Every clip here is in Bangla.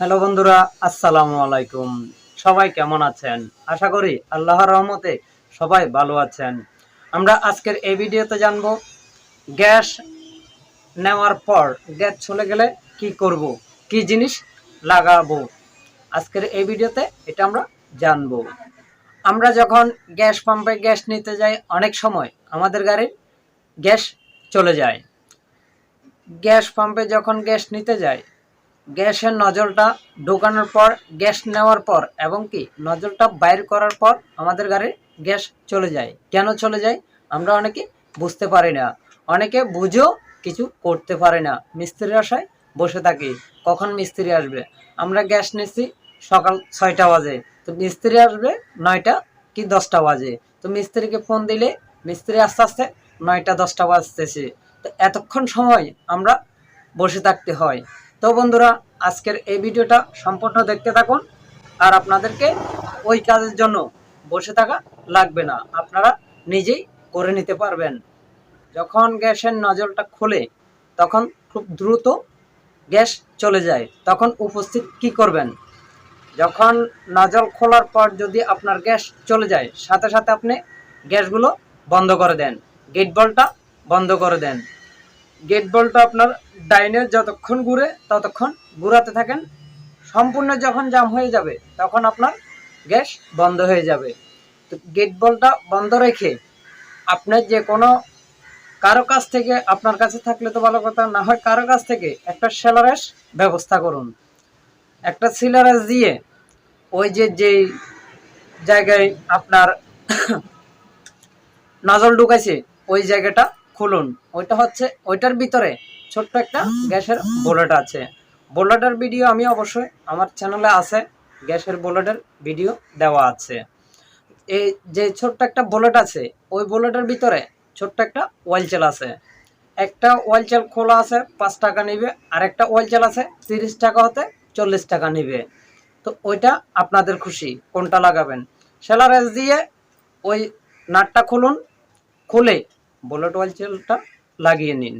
হ্যালো বন্ধুরা, আসসালামু আলাইকুম। সবাই কেমন আছেন? আশা করি আল্লাহর রহমতে সবাই ভালো আছেন। আমরা আজকের এই ভিডিওতে জানব, গ্যাস নেওয়ার পর গ্যাস চলে গেলে কি করব, কি জিনিস লাগাবো? আজকের এই ভিডিওতে এটা আমরা জানব। আমরা যখন গ্যাস পাম্পে গ্যাস নিতে যাই, অনেক সময় আমাদের গাড়ির গ্যাস চলে যায়। গ্যাস পাম্পে যখন গ্যাস নিতে যাই গ্যাসের নজলটা ঢোকানোর পর, গ্যাস নেওয়ার পর এবং কি নজলটা বাইর করার পর আমাদের গাড়ির গ্যাস চলে যায়। কেন চলে যায়? আমরা অনেকে বুঝতে পারি না। অনেকে বুঝেও কিছু করতে পারে না। মিস্ত্রির আশায় বসে থাকি। কখন মিস্ত্রি আসবে? আমরা গ্যাস নিচ্ছি সকাল ছয়টা বাজে। তো মিস্ত্রি আসবে নয়টা কি দশটা বাজে। তো মিস্ত্রিকে ফোন দিলে মিস্ত্রি আস্তে আস্তে নয়টা দশটা বাজতেছে। তো এতক্ষণ সময় আমরা বসে থাকতে হয়। তো বন্ধুরা, আজকের এই ভিডিওটা সম্পূর্ণ দেখতে থাকুন। আর আপনাদেরকে ওই কাজের জন্য বসে থাকা লাগবে না। আপনারা নিজেই করে নিতে পারবেন। যখন গ্যাসের নজলটা খোলে, তখন খুব দ্রুত গ্যাস চলে যায়। তখন উপস্থিত কি করবেন? যখন নজল খোলার পর যদি আপনার গ্যাস চলে যায়, সাথে সাথে আপনি গ্যাসগুলো বন্ধ করে দেন। গেট বলটা বন্ধ করে দেন। গেট বলটা আপনার ডাইনে যতক্ষণ ঘুরে ততক্ষণ ঘুরাতে থাকেন। সম্পূর্ণ যখন জাম হয়ে যাবে, তখন আপনার গ্যাস বন্ধ হয়ে যাবে। তো গেট বলটা বন্ধ রেখে আপনার যে কোনো কারও কাছ থেকে, আপনার কাছে থাকলে তো ভালো কথা, না হয় কারও কাছ থেকে একটা সেলারেস ব্যবস্থা করুন। একটা সিলারেস দিয়ে ওই যে যেই জায়গায় আপনার নজল ঢুকাইছে, ওই জায়গাটা খুলুন। ওইটা হচ্ছে, ওইটার ভিতরে ছোট্ট একটা গ্যাসের বোলেট আছে। বোলেটের ভিডিও আমি অবশ্যই আমার চ্যানেলে আছে। গ্যাসের বোলেটের ভিডিও দেওয়া আছে। এই যে ছোট্ট একটা বোলেট আছে, ওই বোলেটের ভিতরে ছোট্ট একটা ওয়েল চেল আছে। একটা ওয়েল চেল খোলা আছে, পাঁচ টাকা নিবে। আর একটা ওয়েল আছে, তিরিশ টাকা হতে চল্লিশ টাকা নিবে। তো ওইটা আপনাদের খুশি, কোনটা লাগাবেন? সেলারেস দিয়ে ওই নাটটা খুলুন। খুলে বুলেট ওয়েল চেলটা লাগিয়ে নিন।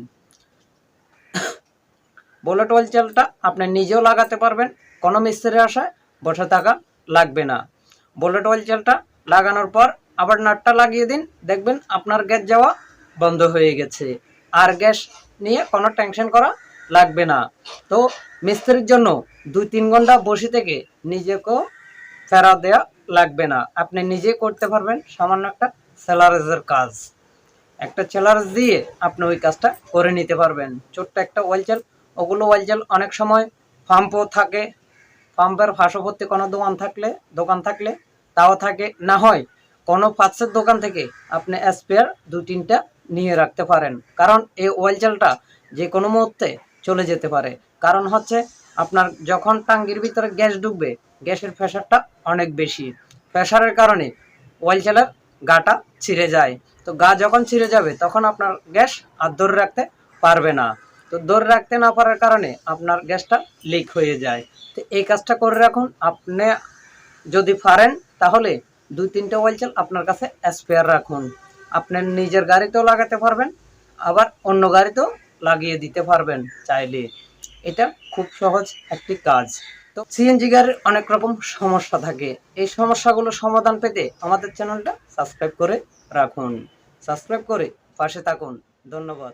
বুলেট ওয়েল চেলটা আপনি নিজেও লাগাতে পারবেন, কোনো মিস্ত্রির আশায় বসে থাকা লাগবে না। বুলেট ওয়েল চেলটা লাগানোর পর আবার নাটটা লাগিয়ে দিন, দেখবেন আপনার গ্যাস যাওয়া বন্ধ হয়ে গেছে। আর গ্যাস নিয়ে কোনো টেনশন করা লাগবে না। তো মিস্ত্রির জন্য দুই তিন ঘণ্টা বসে থেকে নিজেকেও ফেরা দেওয়া লাগবে না। আপনি নিজে করতে পারবেন, সামান্য একটা স্যালারেজের কাজ। একটা চেলার্স দিয়ে আপনি ওই কাজটা করে নিতে পারবেন। ছোট্ট একটা ওয়েল চেল ওগুলো ওয়েল চেল অনেক সময় পাম্পও থাকে। পাম্পের পার্শ্ববর্তী কোনো দোকান থাকলে দোকান থাকলে তাও থাকে। না হয় কোনো পার্টসের দোকান থেকে আপনি স্পেয়ার দু তিনটা নিয়ে রাখতে পারেন। কারণ এই ওয়েল চেলটা যে কোনো মুহূর্তে চলে যেতে পারে। কারণ হচ্ছে আপনার যখন টাঙ্গির ভিতরে গ্যাস ঢুকবে, গ্যাসের প্রেশারটা অনেক বেশি। প্রেশারের কারণে ওয়েল চেলের গাটা ছিঁড়ে যায়। তো গা যখন ছিঁড়ে যাবে, তখন আপনার গ্যাস আর ধরে রাখতে পারবে না। তো ধরে রাখতে না পারার কারণে আপনার গ্যাসটা লিক হয়ে যায়। তো এই কাজটা করে রাখুন। আপনি যদি পারেন, তাহলে দুই তিনটে ওয়েল চেল আপনার কাছে স্পেয়ার রাখুন। আপনার নিজের গাড়িতেও লাগাতে পারবেন, আবার অন্য গাড়িতেও লাগিয়ে দিতে পারবেন চাইলে। এটা খুব সহজ একটি কাজ। তো সিএনজি গাড়ির অনেক রকম সমস্যা থাকে। এই সমস্যাগুলো সমাধান পেতে আমাদের চ্যানেলটা সাবস্ক্রাইব করে রাখুন। সাবস্ক্রাইব করে পাশে থাকুন। ধন্যবাদ।